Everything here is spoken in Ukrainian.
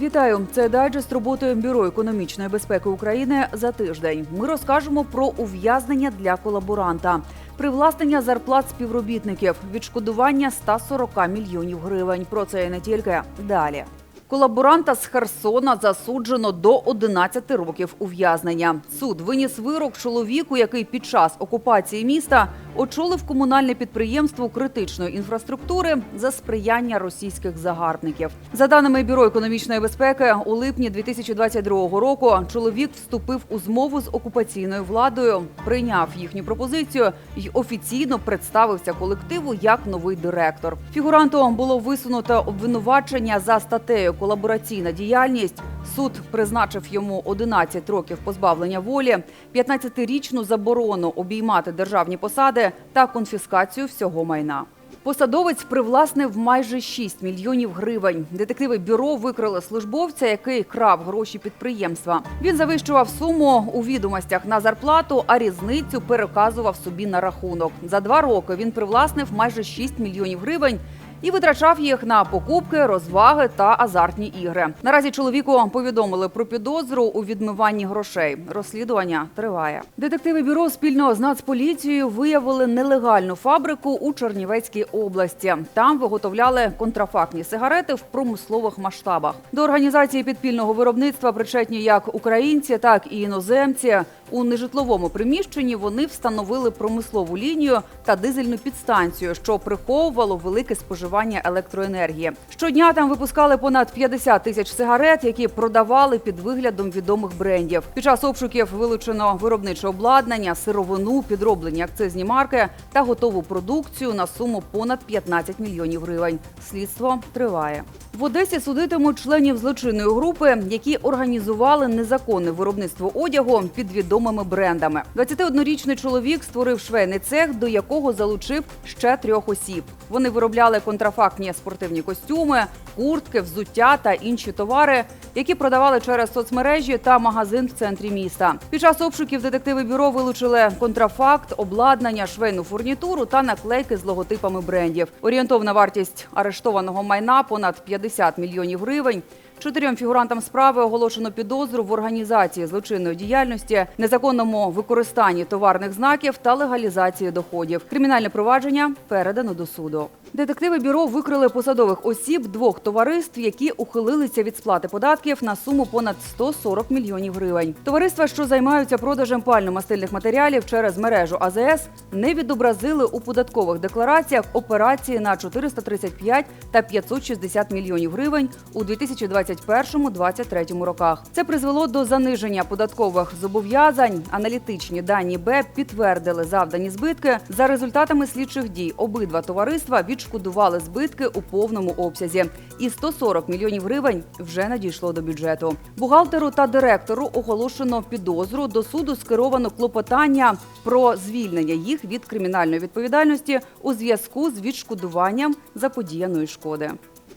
Вітаю! Це дайджест роботи Бюро економічної безпеки України за тиждень. Ми розкажемо про ув'язнення для колаборанта, привласнення зарплат співробітників, відшкодування 140 мільйонів гривень. Про це і не тільки далі. Колаборанта з Херсона засуджено до 11 років ув'язнення. Суд виніс вирок чоловіку, який під час окупації міста очолив комунальне підприємство критичної інфраструктури за сприяння російських загарбників. За даними бюро економічної безпеки, у липні 2022 року чоловік вступив у змову з окупаційною владою, прийняв їхню пропозицію і офіційно представився колективу як новий директор. Фігуранту було висунуто обвинувачення за статтею колабораційна діяльність. Суд призначив йому 11 років позбавлення волі, 15-річну заборону обіймати державні посади та конфіскацію всього майна. Посадовець привласнив майже 6 мільйонів гривень. Детективи бюро викрили службовця, який крав гроші підприємства. Він завищував суму у відомостях на зарплату, а різницю переказував собі на рахунок. За два роки він привласнив майже 6 мільйонів гривень. І витрачав їх на покупки, розваги та азартні ігри. Наразі чоловіку повідомили про підозру у відмиванні грошей. Розслідування триває. Детективи бюро спільно з Нацполіцією виявили нелегальну фабрику у Чернівецькій області. Там виготовляли контрафактні сигарети в промислових масштабах. До організації підпільного виробництва причетні як українці, так і іноземці. У нежитловому приміщенні вони встановили промислову лінію та дизельну підстанцію, що приховувало велике споживання електроенергії. Щодня там випускали понад 50 тисяч сигарет, які продавали під виглядом відомих брендів. Під час обшуків вилучено виробниче обладнання, сировину, підроблені акцизні марки та готову продукцію на суму понад 15 мільйонів гривень. Слідство триває. В Одесі судитимуть членів злочинної групи, які організували незаконне виробництво одягу під відомими брендами. 21-річний чоловік створив швейний цех, до якого залучив ще трьох осіб. Вони виробляли контрафактні спортивні костюми, куртки, взуття та інші товари, які продавали через соцмережі та магазин в центрі міста. Під час обшуків детективи бюро вилучили контрафакт, обладнання, швейну фурнітуру та наклейки з логотипами брендів. Орієнтовна вартість арештованого майна понад 50 мільйонів гривень. Чотирьом фігурантам справи оголошено підозру в організації злочинної діяльності, незаконному використанні товарних знаків та легалізації доходів. Кримінальне провадження передано до суду. Детективи бюро викрили посадових осіб двох товариств, які ухилилися від сплати податків на суму понад 140 мільйонів гривень. Товариства, що займаються продажем пально-мастильних матеріалів через мережу АЗС, не відобразили у податкових деклараціях операції на 435 та 560 мільйонів гривень у 2021-2023 роках. Це призвело до заниження податкових зобов'язань. Аналітичні дані Б підтвердили завдані збитки. За результатами слідчих дій обидва товариства відшкодували збитки у повному обсязі. І 140 мільйонів гривень вже надійшло до бюджету. Бухгалтеру та директору оголошено підозру. До суду скеровано клопотання про звільнення їх від кримінальної відповідальності у зв'язку з відшкодуванням заподіяної шкоди.